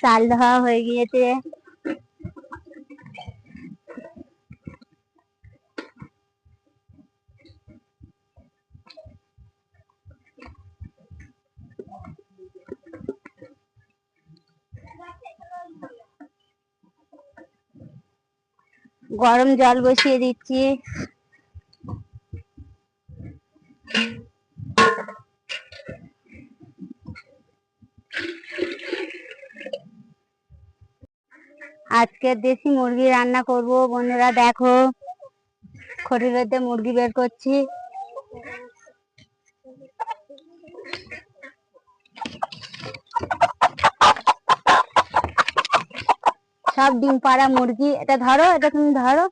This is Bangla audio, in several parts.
চাল ধোয়া হয়ে গিয়েছে। গরম জল বসিয়ে দিচ্ছি। আজকে দেশি মুরগি রান্না করব। বন্ধুরা দেখো খড়িরতে মুরগি বের করছি। সব ডিম পাড়া মুরগি, এটা ধরো, এটা তুমি ধরো।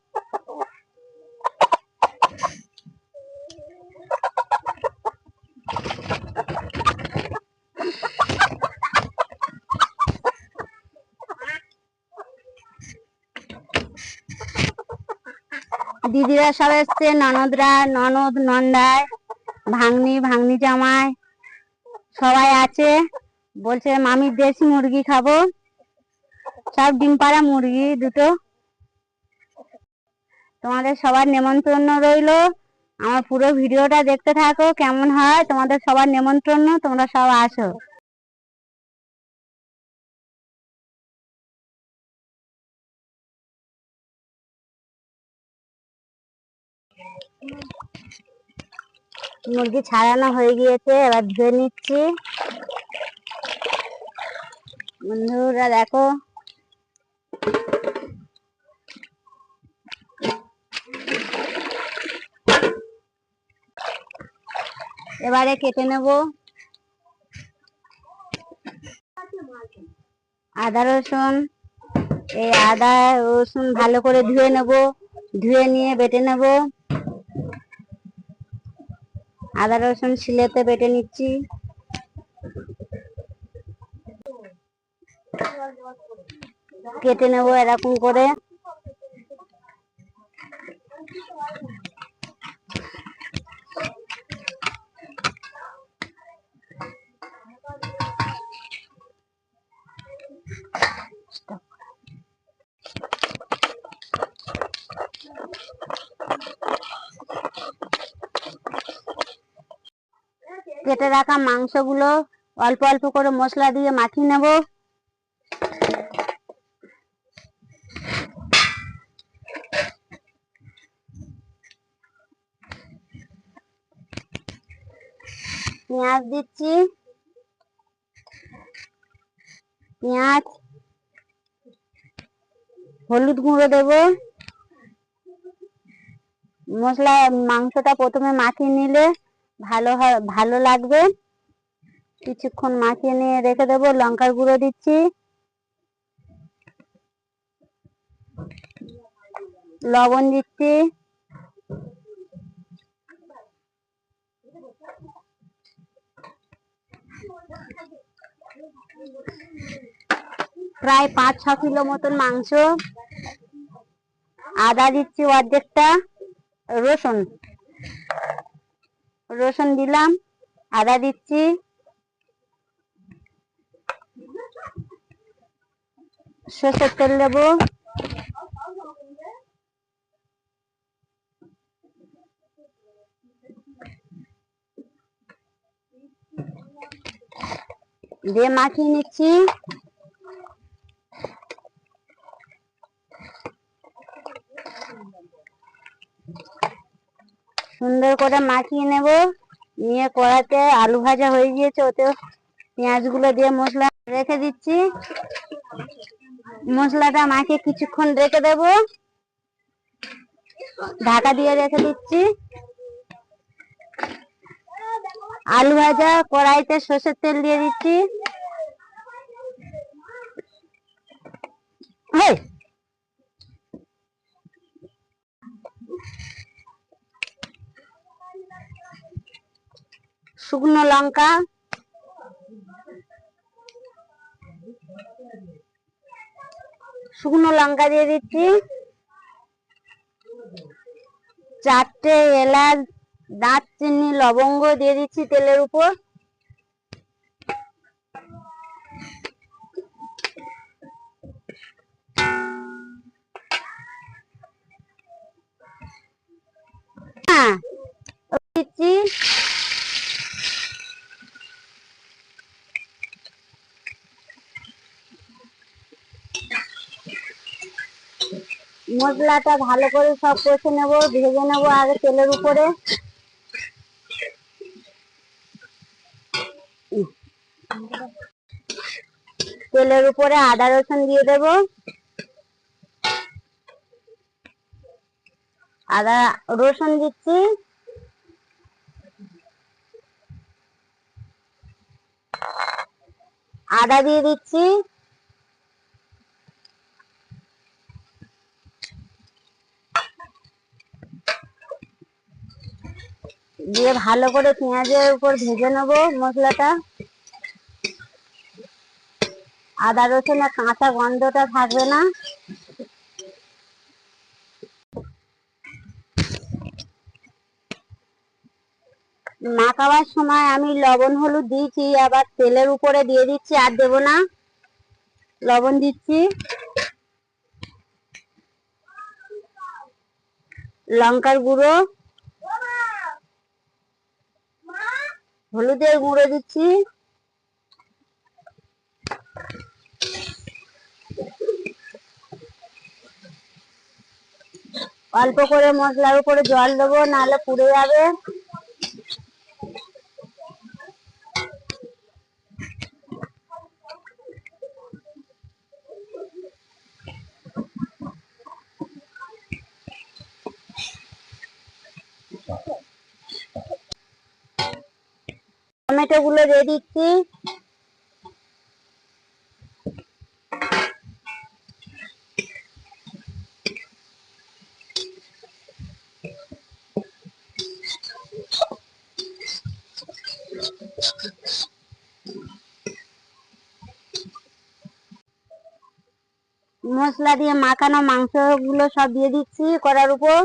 দিদিরা সব এসছে, ননদরা, ননদ নন্দায় ভাগ্নি ভাগ্নি জামাই সবাই আছে। বলছে, মামি, দেশি মুরগি খাব। সব ডিম পাড়া মুরগি দুটো। তোমাদের সবার নেমন্তন্ন রইল। আমার পুরো ভিডিওটা দেখতে থাকো, কেমন হয়? তোমাদের সবার নেমন্তন্ন, তোমরা সব আসো। মুরগি ছাড়ানো হয়ে গিয়েছে, এবার ধুয়ে নিচ্ছি। বন্ধুরা দেখো এবারে কেটে নেব। আদা, রসুন, এই আদা, রসুন ভালো করে ধুয়ে নেব। ধুয়ে নিয়ে বেটে নেব। আদা, রসুন শিলেতে বেটে নিচ্ছি। কেটে নেব এরকম করে। কেটে রাখা মাংসগুলো অল্প অল্প করে মশলা দিয়ে মাখিয়ে নেব। পেঁয়াজ দিচ্ছি। পেঁয়াজ, হলুদ গুঁড়ো দেব। মশলা, মাংসটা প্রথমে মাখিয়ে নিলে ভালো ভালো লাগবে। কিছুক্ষণ মাখিয়ে নিয়ে রেখে দেবো, লঙ্কার গুঁড়ো দিচ্ছি। লবণ দিচ্ছি। প্রায় পাঁচ, ছ কিলো মতন মাংস। আদা দিচ্ছি অর্ধেকটা। রসুন। রসুন দিলাম আদা দিচ্ছি। সর্ষের তেল দেবো। দিয়ে মাখিয়ে নিচ্ছি সুন্দর করে মাখিয়ে নেব। নিয়ে কড়াতে আলু ভাজা হয়ে গিয়েছে ওতে পেঁয়াজগুলো দিয়ে মশলা রেখে দিচ্ছি। মশলাটা মাখিয়ে কিছুক্ষণ রেখে দেব। ঢাকা দিয়ে রেখে দিচ্ছি। আলু ভাজা কড়াইতে সর্ষের তেল দিয়ে দিচ্ছি। হেই, শুকনো লঙ্কা। শুকনো লঙ্কা দিয়ে দিচ্ছি। চারটে এলাচ, দারচিনি, লবঙ্গ দিয়ে দিচ্ছি তেলের উপর। হ্যাঁ দিচ্ছি মশলাটা ভালো করে সব কষে নেব, ভেজে নেব আগে তেলের উপরে। তেলের উপরে আদা রসুন দিয়ে দেব। আদা রসুন দিচ্ছি। আদা দিয়ে দিচ্ছি। দিয়ে ভালো করে পেঁয়াজের উপর ভেজে নেব মশলাটা। আদা রসুনের কাঁচা গন্ধটা থাকবে না। মাখাবার সময় আমি লবণ হলুদ দিয়েছি, আবার তেলের উপরে দিয়ে দিচ্ছি আর দেবো না। লবণ দিচ্ছি। লঙ্কার গুঁড়ো। হলুদের গুঁড়ো দিচ্ছি। অল্প করে মশলার উপরে জল দেবো নাহলে পুড়ে যাবে। টমেটো গুলো দিয়ে দিচ্ছি মশলা দিয়ে মাখানো মাংসগুলো সব দিয়ে দিচ্ছি করার উপর।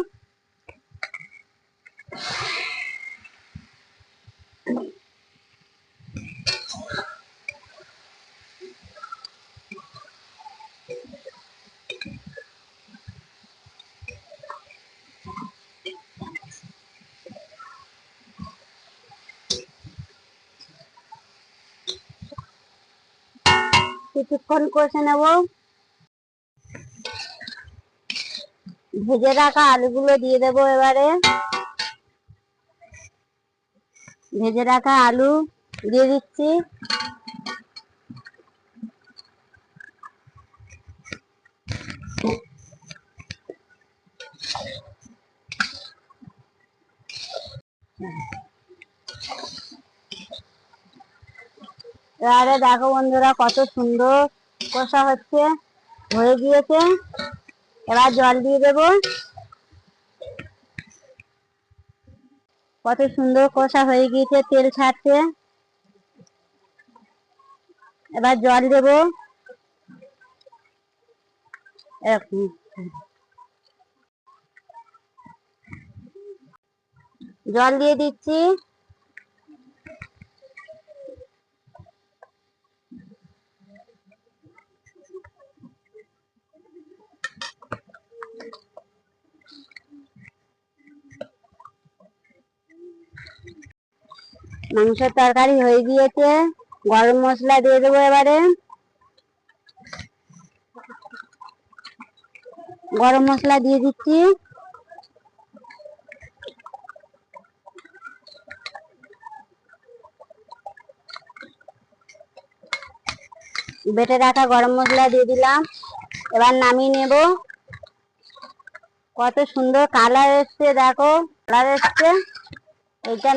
কিছুক্ষণ কষে নেব। ভেজে রাখা আলুগুলো দিয়ে দেব এবারে। ভেজে রাখা আলু দিয়ে দিচ্ছি। এবারে দেখো বন্ধুরা, কত সুন্দর কষা হচ্ছে, হয়ে গিয়েছে। এবার জল দিয়ে দেব। কত সুন্দর কষা হয়ে গিয়েছে তেল ছাড়ছে এবার জল দেব। জল দিয়ে দিচ্ছি। মাংসের তরকারি হয়ে গিয়েছে। গরম মশলা দিয়ে দেবো এবারে। গরম মশলা দিয়ে দিচ্ছি। বেটে রাখা গরম মশলা দিয়ে দিলাম। এবার নামিয়ে নেব। কত সুন্দর কালার এসছে, দেখো। কালার এসছে। এইটা